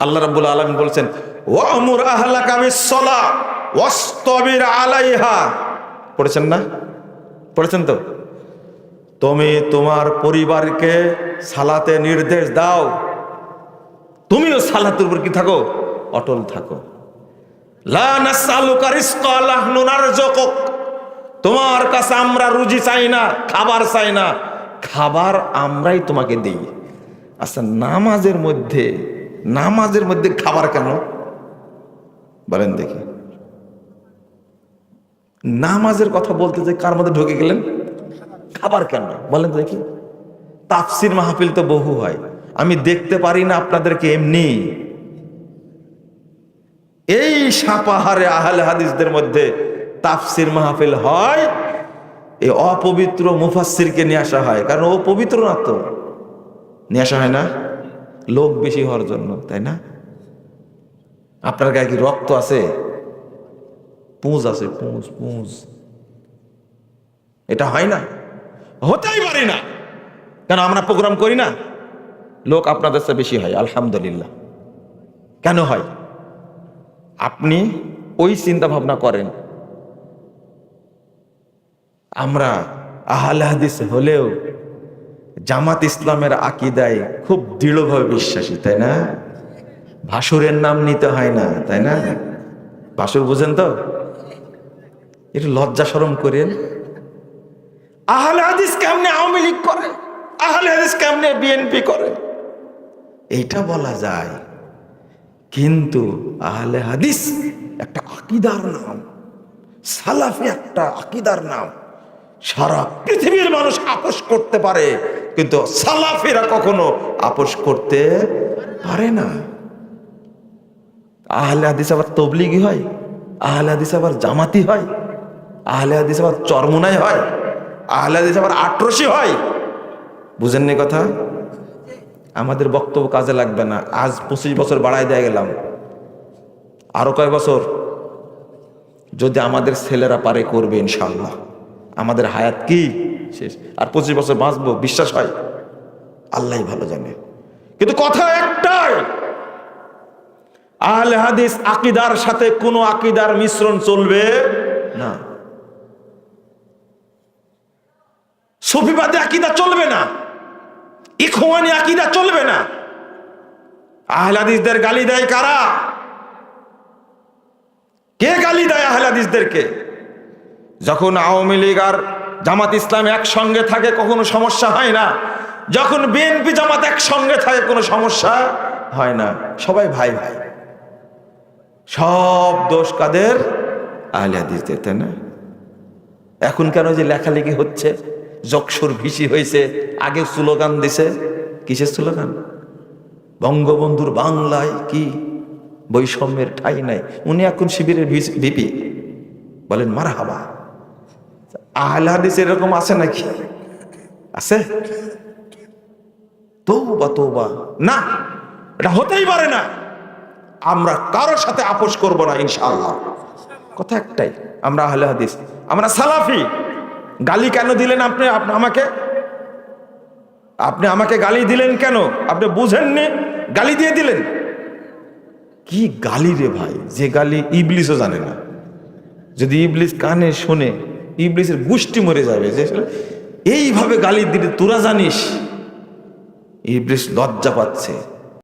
আল্লাহ রাব্বুল আলামিন বলছেন, ওয়ামুর আহলাকা বিসসালা ওয়াসতাবির আলাইহা। পড়েছেন না? পড়েছেন তো? তুমি তোমার পরিবারকে সালাতে নির্দেশ দাও। তুমিও সালাতের উপর কি থাকো? অটল থাকো। তোমার কাছে আমরা রুজি চাই না, খাবার চাই না। খাবার আমরাই তোমাকে দিই। আচ্ছা নামাজের মধ্যে নামাজের মধ্যে খাবার কেন? বলেন দেখি। নামাজের কথা বলতে যে কার মধ্যে ঢুকে গেলেন? খাবার কেন? বলেন দেখি। তাফসির মাহফিল তো বহু হয়। আমি দেখতে পারি না আপনাদেরকে এমনি। এই সাপাহারে আহলে হাদিসদের মধ্যে তাফসির মাহফিল হয়। এই অপবিত্র মুফাসসিরকে নিয়ে আসা হয়। কারণ ও পবিত্র না তো? নিয়ে আসা হয় না? লোক বেশি হওয়ার জন্য, তাই না? আপনার গায়ে কি রক্ত আছে? পুঁজ আছে, পুঁজ পুঁজ। এটা হয় না? হতেই পারি না। কেন আমরা প্রোগ্রাম করি না? লোক আপনাদের চেয়ে বেশি হয়, আলহামদুলিল্লাহ। কেন হয়? আপনি ওই চিন্তা ভাবনা করেন। আমরা আহলে হাদিস হলেও জামাত ইসলামের আকিদায় খুব দৃঢ়ভাবে বিশ্বাসী, তাই না? ভাসুরের নাম নিতে হয় না, তাই না? ভাসুর বুঝেন তো? একটু লজ্জা সরম করেন। আহলে হাদিস কেমনে আওয়ামী লীগ করে? আহলে হাদিস কেমনে বিএনপি করে? এইটা বলা যায়, কিন্তু আহলে হাদিস একটা আকিদার নাম। সালাফি একটা আকিদার নাম। সারা পৃথিবীর মানুষ আপোষ করতে পারে। কিন্তু সালাফিরা কখনো আপোষ করতে পারে না। আহলে হাদিস আবার তবলিগি হয়, আহলে হাদিস আবার জামাতি হয়, আহলে হাদিস আবার চরমুনাই হয়, আহলে হাদিস আবার আটরসি হয়। বুঝেননি কথা? আমাদের বক্তব্য কাজে লাগবে না, আজ পঁচিশ বছর বাড়াই দিয়ে গেলাম। আরও কয় বছর? যদি আমাদের ছেলেরা পারে করবে ইনশাল্লাহ আমাদের হায়াত কি? শেষ। আর পঁচিশ বছর বাঁচবো, বিশ্বাস হয়? আল্লাহ ভালো জানে। কিন্তু কথা একটাই, আহলে হাদিস আকিদার সাথে কোনো আকিদার মিশ্রণ চলবে না। সফিবাদে আকিদা চলবে না, ইখওয়ানি আকিদা চলবে না। আহলাদিসদের গালি দেয় কারা? কে গালি দেয় আহলাদিসদেরকে যখন আওয়ামী লীগ আর জামাত ইসলাম একসঙ্গে থাকে, কখনো সমস্যা হয় না। যখন বিএনপি জামাত একসঙ্গে থাকে, কোনো সমস্যা হয় না। সবাই ভাই ভাই। সব দোষ কাদের? আহলে তাই না? এখন কেন যে লেখালেখি হচ্ছে? যক্ষর ভিসি হয়েছে, আগে স্লোগান দিছে। কিসের স্লোগান? বঙ্গবন্ধুর বাংলায় কি বৈষম্যের ঠাই নাই? উনি এখন শিবিরের ভিপি। বলেন মারা হাবা আহলে এরকম আছে নাকি? আছে? তৌবা তৌবা না, এটা হতেই পারে না। আমরা কারোর সাথে আপোষ করব না, ইনশাআল্লাহ। কথা একটাই, আমরা আহলে হাদিস। আমরা সালাফি। গালি কেন দিলেন আপনি আপ- আমাকে? আপনি আমাকে গালি দিলেন কেন? আপনি বুঝেননি? গালি দিয়ে দিলেন। কি গালি রে ভাই? যে গালি ইবলিসও জানে না। যদি ইবলিস কানে শুনে ইবলিসের গোষ্ঠী মরে যাবে। যে এইভাবে গালি দিলে তোরা জানিস ইবলিস লজ্জা পাচ্ছে।